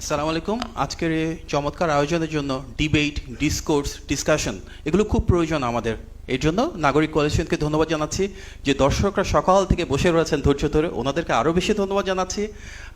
আসসালামু আলাইকুম। আজকের এই চমৎকার আয়োজনের জন্য ডিবেট ডিসকোর্স ডিসকাশন এগুলো খুব প্রয়োজন আমাদের। এর জন্য নাগরিক কোয়ালিশনকে ধন্যবাদ জানাচ্ছি। যে দর্শকরা সকাল থেকে বসে রয়েছেন ধৈর্য ধরে ওনাদেরকে আরও বেশি ধন্যবাদ জানাচ্ছি।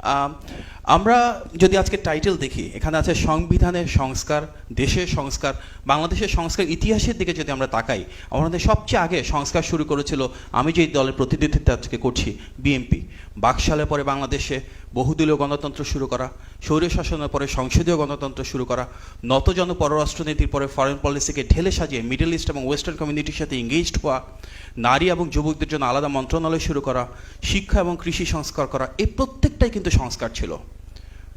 আম, আমরা যদি আজকে টাইটেল দেখি এখানে আছে সংবিধানের সংস্কার দেশের সংস্কার বাংলাদেশের সংস্কার ইতিহাসের দিকে যদি আমরা তাকাই আমাদের সবচেয়ে আগে সংস্কার শুরু করেছিল আমি যেই দলের প্রতিনিধিত্ব আজকে করছি বিএনপি। বাকশালের পরে বাংলাদেশে বহুদলীয় গণতন্ত্র শুরু করা স্বৈর শাসনের পরে সংসদীয় গণতন্ত্র শুরু করা নতজন পররাষ্ট্রনীতির পরে ফরেন পলিসিকে ঢেলে সাজিয়ে মিডল ইস্ট এবং ওয়েস্টার্ন কমিউনিটির সাথে এঙ্গেজড হওয়া, নারী এবং যুবকদের জন্য আলাদা মন্ত্রণালয় শুরু করা, শিক্ষা এবং কৃষি সংস্কার করা, এই প্রত্যেকটাই কিন্তু সংস্কার ছিল।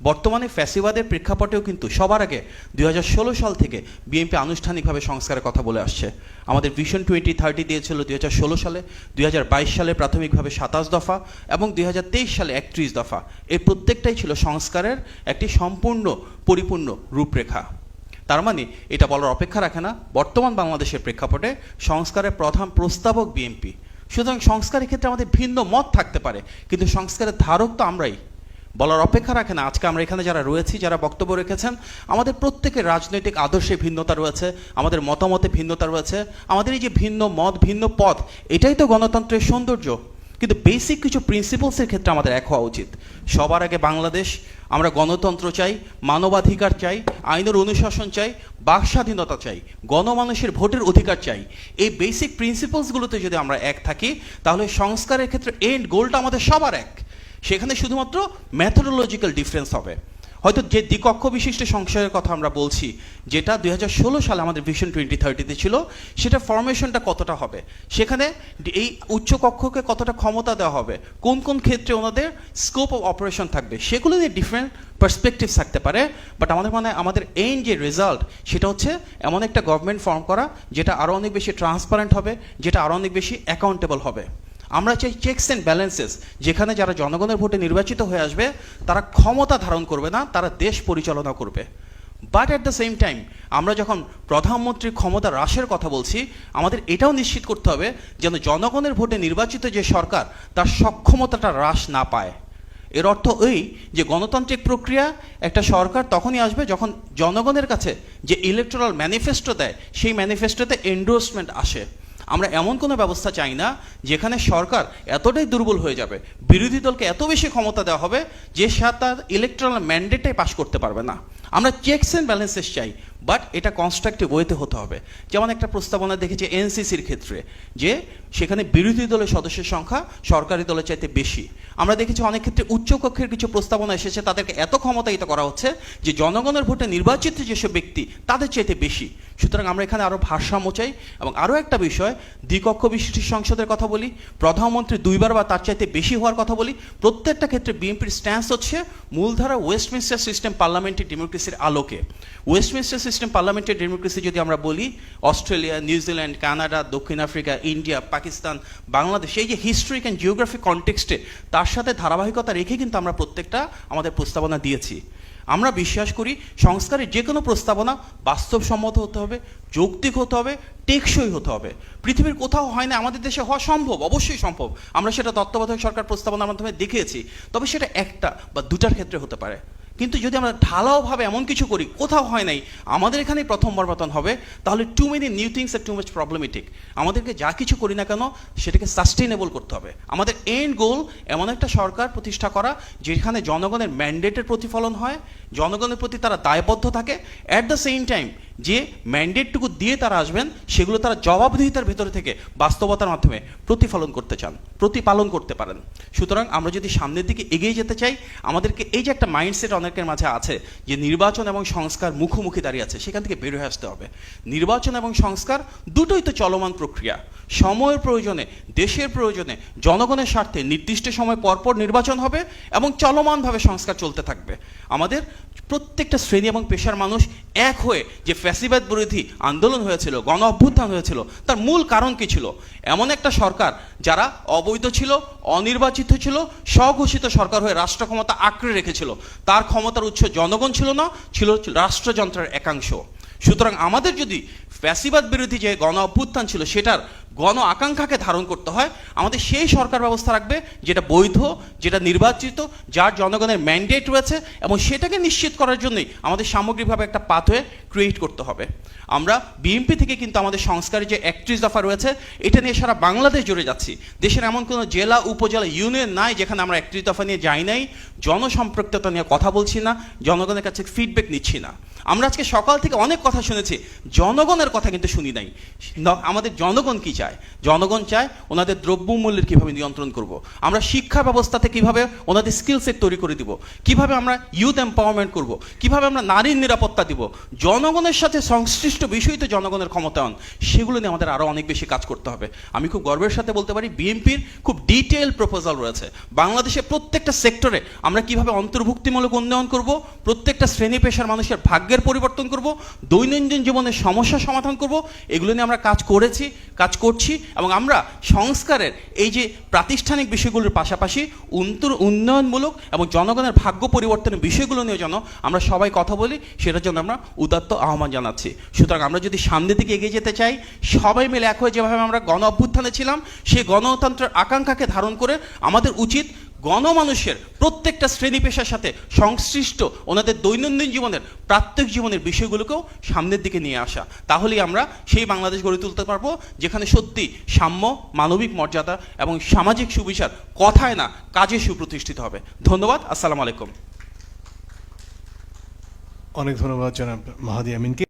বর্তমানে ফ্যাসিবাদের প্রেক্ষাপটেও কিন্তু সবার আগে দুই হাজার ষোলো সাল থেকে বিএনপি আনুষ্ঠানিকভাবে সংস্কারের কথা বলে আসছে। আমাদের ভিশন টোয়েন্টি থার্টি দিয়েছিল দুই হাজার ষোলো সালে, দুই হাজার বাইশ সালে প্রাথমিকভাবে সাতাশ দফা এবং দুই হাজার তেইশ সালে একত্রিশ দফা। এই প্রত্যেকটাই ছিল সংস্কারের একটি সম্পূর্ণ, পরিপূর্ণ রূপরেখা। তার মানে এটা বলার অপেক্ষা রাখে না। বর্তমান বাংলাদেশের প্রেক্ষাপটে সংস্কারের প্রধান প্রস্তাবক বিএনপি সুতরাং সংস্কারের ক্ষেত্রে আমাদের ভিন্ন মত থাকতে পারে, কিন্তু সংস্কারের ধারক তো আমরাই। বলার অপেক্ষা রাখে না। আজকে আমরা এখানে যারা রয়েছি, যারা বক্তব্য রেখেছেন, আমাদের প্রত্যেকের রাজনৈতিক আদর্শে ভিন্নতা রয়েছে, আমাদের মতামতে ভিন্নতা রয়েছে, আমাদের এই যে ভিন্ন মত, ভিন্ন পথ, এটাই তো গণতন্ত্রের সৌন্দর্য। কিন্তু বেসিক কিছু প্রিন্সিপালসের ক্ষেত্রে আমাদের এক হওয়া উচিত। সবার আগে বাংলাদেশ, আমরা গণতন্ত্র চাই, মানবাধিকার চাই, আইনের অনুশাসন চাই বাক স্বাধীনতা চাই, গণমানুষের ভোটের অধিকার চাই। এই বেসিক প্রিন্সিপালসগুলোতে যদি আমরা এক থাকি, তাহলে সংস্কারের ক্ষেত্রে এন্ড গোলটা আমাদের সবার এক। সেখানে শুধুমাত্র ম্যাথোডোলজিক্যাল ডিফারেন্স হবে। হয়তো যে দ্বিকক্ষ বিশিষ্ট সংশয়ের কথা আমরা বলছি, যেটা দুই হাজার ষোলো সালে আমাদের ভিশন টোয়েন্টি থার্টিতে ছিল, সেটা ফরমেশনটা কতটা হবে? সেখানে এই উচ্চ কক্ষকে কতটা ক্ষমতা দেওয়া হবে? কোন কোন ক্ষেত্রে ওনাদের স্কোপ অফ অপারেশন থাকবে? সেগুলো নিয়ে ডিফারেন্ট পার্সপেক্টিভ থাকতে পারে বাট আমাদের মানে আমাদের এন্ড যে রেজাল্ট সেটা হচ্ছে এমন একটা গভর্নমেন্ট ফর্ম করা, যেটা আরও অনেক বেশি ট্রান্সপারেন্ট হবে, যেটা আরও অনেক বেশি অ্যাকাউন্টেবল হবে। আমরা চাই চেকস অ্যান্ড ব্যালেন্সেস যেখানে যারা জনগণের ভোটে নির্বাচিত হয়ে আসবে, তারা ক্ষমতা ধারণ করবে না, তারা দেশ পরিচালনা করবে। But at the same time আমরা যখন প্রধানমন্ত্রীর ক্ষমতা হ্রাসের কথা বলছি, আমাদের এটাও নিশ্চিত করতে হবে যেন জনগণের ভোটে নির্বাচিত যে সরকার, তার সক্ষমতাটা হ্রাস না পায়। এর অর্থ এই যে গণতান্ত্রিক প্রক্রিয়া, একটা সরকার তখনই আসবে যখন জনগণের কাছে যে ইলেকট্রাল ম্যানিফেস্টো দেয়, সেই ম্যানিফেস্টোতে এন্ডোর্সমেন্ট আসে। আমরা এমন কোনো ব্যবস্থা চাই না যেখানে সরকার এতটাই দুর্বল হয়ে যাবে, বিরোধী দলকে এত বেশি ক্ষমতা দেওয়া হবে যে সে তার ইলেকট্রাল ম্যান্ডেটে পাশ করতে পারবে না। আমরা চেকস অ্যান্ড ব্যালেন্সেস চাই বাট এটা কনস্ট্রাকটিভ ওয়েতে হতে হবে। যেমন একটা প্রস্তাবনা দেখেছি এনসিসির ক্ষেত্রে যে সেখানে বিরোধী দলের সদস্যের সংখ্যা সরকারি দলের চাইতে বেশি। আমরা দেখেছি অনেক ক্ষেত্রে উচ্চকক্ষের কিছু প্রস্তাবনা এসেছে, তাদেরকে এত ক্ষমতায়িত করা হচ্ছে যে জনগণের ভোটে নির্বাচিত যেসব ব্যক্তি, তাদের চাইতে বেশি। সুতরাং আমরা এখানে আরও ভারসাম্য চাই এবং আরও একটা বিষয়, দ্বিকক্ষ বিশিষ্ট সংসদের কথা বলি, প্রধানমন্ত্রী দুইবার বা তার চাইতে বেশি হওয়ার কথা বলি, প্রত্যেকটা ক্ষেত্রে বিএনপির স্ট্যান্স হচ্ছে মূলধারা ওয়েস্টমিনস্টার সিস্টেম পার্লামেন্টারি ডেমোক্রেসির আলোকে। ওয়েস্টমিনস্টার সিস্টেম পার্লামেন্টারি ডেমোক্রেসি যদি আমরা বলি অস্ট্রেলিয়া নিউজিল্যান্ড কানাডা দক্ষিণ আফ্রিকা ইন্ডিয়া পাকিস্তান বাংলাদেশ, এই যে হিস্ট্রিক অ্যান্ড জিওগ্রাফিক কনটেক্সটে তার সাথে ধারাবাহিকতা রেখে কিন্তু আমরা প্রত্যেকটা আমাদের প্রস্তাবনা দিয়েছি। আমরা বিশ্বাস করি সংস্কারের যে কোনো প্রস্তাবনা বাস্তবসম্মত হতে হবে, যৌক্তিক হতে হবে, টেকসই হতে হবে। পৃথিবীর কোথাও হয় না, আমাদের দেশে হওয়া সম্ভব, অবশ্যই সম্ভব। আমরা সেটা তত্ত্বাবধায়ক সরকার প্রস্তাবনার মাধ্যমে দেখিয়েছি, তবে সেটা একটা বা দুটার ক্ষেত্রে হতে পারে। কিন্তু যদি আমরা ঢালাওভাবে এমন কিছু করি, কোথাও হয় নাই, আমাদের এখানে প্রথমবার বর্বাতন হবে, তাহলে টু মেনি নিউ থিংস আর টু মাচ প্রবলেমেটিক আমাদেরকে যা কিছু করি না কেন, সেটাকে সাস্টেনেবল করতে হবে। আমাদের এন্ড গোল এমন একটা সরকার প্রতিষ্ঠা করা, যেখানে জনগণের ম্যান্ডেটের প্রতিফলন হয়, জনগণের প্রতি তারা দায়বদ্ধ থাকে অ্যাট দ্য সেম টাইম যে ম্যান্ডেটটুকু দিয়ে তারা আসবেন, সেগুলো তারা জবাবদিহিতার ভেতরে থেকে বাস্তবতার মাধ্যমে প্রতিফলন করতে চান, প্রতিপালন করতে পারেন। সুতরাং আমরা যদি সামনের দিকে এগিয়ে যেতে চাই, আমাদেরকে এই যে একটা মাইন্ডসেট অনেকের মাঝে আছে, যে নির্বাচন এবং সংস্কার মুখোমুখি দাঁড়িয়ে আছে, সেখান থেকে বের হয়ে আসতে হবে। নির্বাচন এবং সংস্কার দুটোই তো চলমান প্রক্রিয়া। সময়ের প্রয়োজনে, দেশের প্রয়োজনে, জনগণের স্বার্থে নির্দিষ্ট সময় পরপর নির্বাচন হবে এবং চলমানভাবে সংস্কার চলতে থাকবে। আমাদের প্রত্যেকটা শ্রেণি এবং পেশার মানুষ এক হয়ে যে ফ্যাসিবাদ বিরোধী আন্দোলন হয়েছিল, গণ অভ্যুত্থান হয়েছিল, তার মূল কারণ কি ছিল? এমন একটা সরকার যারা অবৈধ ছিল, অনির্বাচিত ছিল, স্বঘোষিত সরকার হয়ে রাষ্ট্র ক্ষমতা আঁকড়ে রেখেছিল। তার ক্ষমতার উৎস জনগণ ছিল না, ছিল রাষ্ট্রযন্ত্রের একাংশ। সুতরাং আমাদের যদি ফ্যাসিবাদ বিরোধী যে গণ অভ্যুত্থান ছিল, সেটার গণ আকাঙ্ক্ষাকে ধারণ করতে হয়, আমাদের সেই সরকার ব্যবস্থা রাখবে যেটা বৈধ, যেটা নির্বাচিত, যার জনগণের ম্যান্ডেট রয়েছে এবং সেটাকে নিশ্চিত করার জন্যই আমাদের সামগ্রিকভাবে একটা পাথওয়ে ক্রিয়েট করতে হবে। আমরা বিএনপি থেকে কিন্তু আমাদের সংস্কারের যে একত্রিশ দফা রয়েছে, এটা নিয়ে সারা বাংলাদেশ জুড়ে যাচ্ছি। দেশের এমন কোনো জেলা, উপজেলা ইউনিয়ন নাই যেখানে আমরা একত্রিশ দফা নিয়ে যাই নাই। জনসম্পৃক্ততা নিয়ে কথা বলছি না, জনগণের কাছে ফিডব্যাক নিচ্ছি না। আমরা আজকে সকাল থেকে অনেক কথা শুনেছি, জনগণের কথা কিন্তু শুনি নাই। আমাদের জনগণ কি চায়? জনগণ চায় ওনাদের দ্রব্যমূল্যের কীভাবে নিয়ন্ত্রণ করব। আমরা শিক্ষা ব্যবস্থাতে কীভাবে ওনাদের স্কিল সেট তৈরি করে দিব? কীভাবে আমরা ইউথ এম্পাওয়ারমেন্ট করব? কীভাবে আমরা নারীর নিরাপত্তা দিব? জনগণের সাথে সংশ্লিষ্ট বিষয় তো জনগণের ক্ষমতায়ন সেগুলো নিয়ে আমাদের আরও অনেক বেশি কাজ করতে হবে। আমি খুব গর্বের সাথে বলতে পারি, বিএনপির খুব ডিটেল প্রপোজাল রয়েছে। বাংলাদেশের প্রত্যেকটা সেক্টরে আমরা কীভাবে অন্তর্ভুক্তিমূলক উন্নয়ন করব? প্রত্যেকটা শ্রেণি পেশার মানুষের ভাগ্যের পরিবর্তন করব? দৈনন্দিন জীবনের সমস্যা সমাধান করব, এগুলো নিয়ে আমরা কাজ করেছি, কাজ করছি, এবং আমরা সংস্কারের এই যে প্রাতিষ্ঠানিক বিষয়গুলোর পাশাপাশি উন্তর, উন্নয়নমূলক এবং জনগণের ভাগ্য পরিবর্তনের বিষয়গুলো নিয়ে যেন আমরা সবাই কথা বলি, সেটার জন্য আমরা উদাত্ত আহ্বান জানাচ্ছি। সুতরাং আমরা যদি সামনের দিকে এগিয়ে যেতে চাই, সবাই মিলে এক হয়ে যেভাবে আমরা গণ অভ্যুত্থানে ছিলাম, সেই গণতন্ত্রের আকাঙ্ক্ষাকে ধারণ করে আমাদের উচিত গণমানুষের প্রত্যেকটা শ্রেণি পেশার সাথে সংশ্লিষ্ট ওনাদের দৈনন্দিন জীবনের প্রাত্যিক জীবনের বিষয়গুলোকেও সামনের দিকে নিয়ে আসা। তাহলেই আমরা সেই বাংলাদেশ গড়ে তুলতে পারব, যেখানে সত্যি সাম্য, মানবিক মর্যাদা এবং সামাজিক সুবিচার কথায় না কাজে সুপ্রতিষ্ঠিত হবে। ধন্যবাদ, আসসালামু আলাইকুম। অনেক ধন্যবাদ জনাব মাহাদি আমিনকে।